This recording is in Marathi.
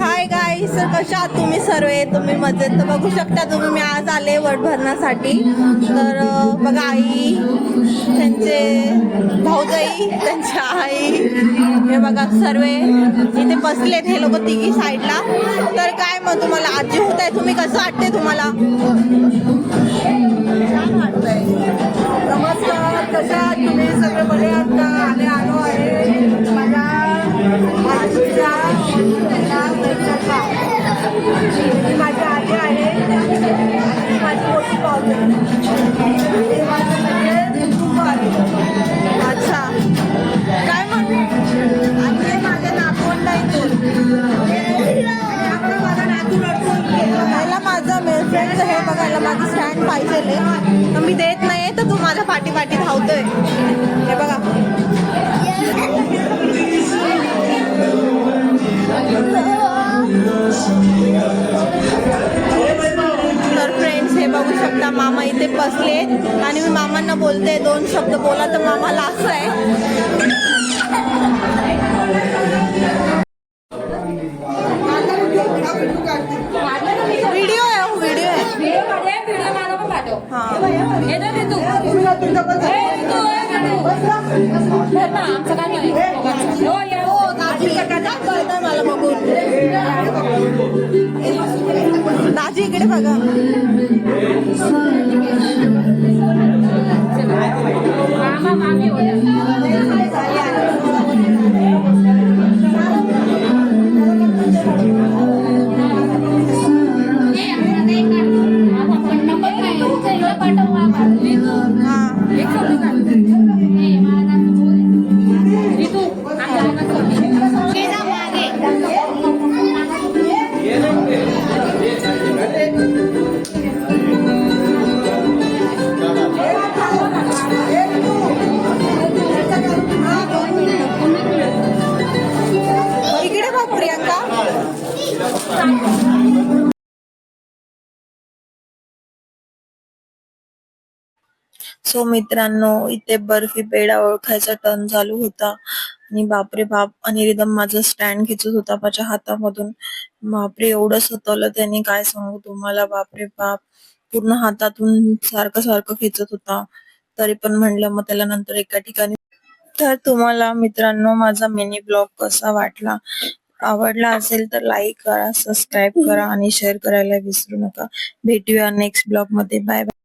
हाय गाईस कशा आहात तुम्ही सर्व? तुम्ही मजेत? तर बघू शकता तुम्ही मी आज आले वट भरण्यासाठी. तर बघा आई त्यांचे भाऊजाई त्यांच्या आई हे बघा सर्व. इथे बसलेत हे लोक तिघी साईडला. तर काय मग तुम्हाला आजी होत आहे. तुम्ही कसं वाटते तुम्हाला? नमस्कार कशा आहात तुम्ही? सगळे बरे आहात फ्रेंडचं हे बघायला माझं स्टँड पाहिजे तर मी देत नाही तर तू माझ्या पाठी पाठी धावतोय. हे बघा. तर फ्रेंड्स हे बघू शकता मामा इथे बसले. आणि मी मामांना बोलते दोन शब्द बोला तर मामाला असं आहे. पाठव हा. ना, आमचं काय नाही. दोघांचं. हो, या. कळतंय मला बघून. दाजी इकडे बघा. मामा मामी होत्या. सो मित्रांनो इथे बर्फी पेढा ओळखायचा टर्न चालू होता. आणि बापरे बाप आणि रिदम माझा स्टँड खेचत होता माझ्या हातामधून. बापरे एवढं सतवलं त्याने काय सांगू तुम्हाला? बापरे बाप. पूर्ण हातातून सारखं सारखं खेचत होता. तरी पण म्हणलं मग त्याला नंतर एका ठिकाणी तर तुम्हाला मित्रांनो माझा मिनी ब्लॉग कसा वाटला? आवडला असेल तर लाईक करा सबस्क्राईब करा आणि शेअर करायला विसरू नका. भेटूया नेक्स्ट ब्लॉगमध्ये. Bye bye